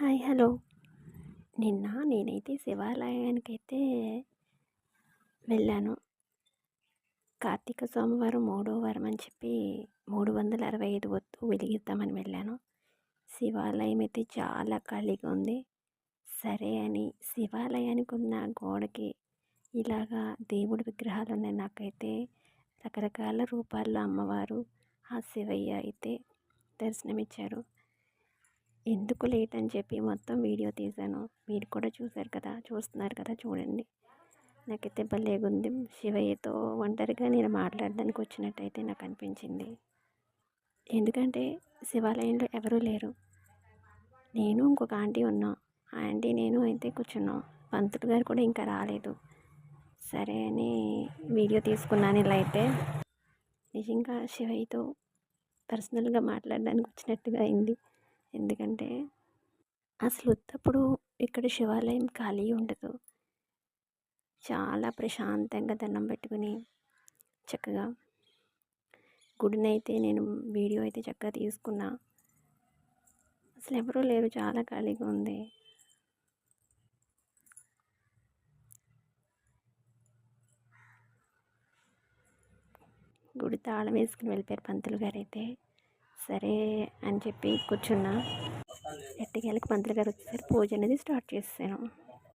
Hi hello. నిన్న నేనైతే శివాలయానికైతే వెళ్ళాను. కార్తీక సోమవారం మూడో వారం అని చెప్పి మూడు వందల అరవై ఐదు ఒత్తు వెలిగిద్దామని వెళ్ళాను. శివాలయం అయితే చాలా ఖాళీగా ఉంది. సరే అని శివాలయానికి ఉన్న గోడకి ఇలాగా దేవుడి విగ్రహాలు ఉన్నాయి నాకైతే. రకరకాల రూపాల్లో అమ్మవారు ఆ శివయ్య అయితే దర్శనమిచ్చారు. ఎందుకు లేట్ అని చెప్పి మొత్తం వీడియో తీశాను. మీరు కూడా చూశారు కదా చూస్తున్నారు కదా చూడండి. నాకైతే భలేగుంది శివయ్యతో ఒంటరిగా నేను మాట్లాడడానికి వచ్చినట్టయితే నాకు అనిపించింది. ఎందుకంటే శివాలయంలో ఎవరూ లేరు. నేను ఇంకొక ఆంటీ ఉన్నాం. ఆ ఆంటీ నేను అయితే కూర్చున్నాం. పంతులు గారు కూడా ఇంకా రాలేదు. సరే అని వీడియో తీసుకున్నాను ఇలా అయితే. నిజంగా శివయ్యతో పర్సనల్గా మాట్లాడడానికి వచ్చినట్టుగా అయింది. ఎందుకంటే అసలు ఉత్తప్పుడు ఇక్కడ శివాలయం ఖాళీ ఉండదు. చాలా ప్రశాంతంగా దండం పెట్టుకుని చక్కగా గుడిని అయితే నేను వీడియో అయితే చక్కగా తీసుకున్నా. అసలు ఎవరూ లేరు చాలా ఖాళీగా ఉంది. గుడి తాళం వేసుకుని వెళ్ళిపోయారు పంతులు గారు అయితే సరే అని చెప్పి కూర్చున్నా. ఎట్టకేళ్ళకి పంతులు గారు వచ్చేసరికి పూజ అనేది స్టార్ట్ చేసాను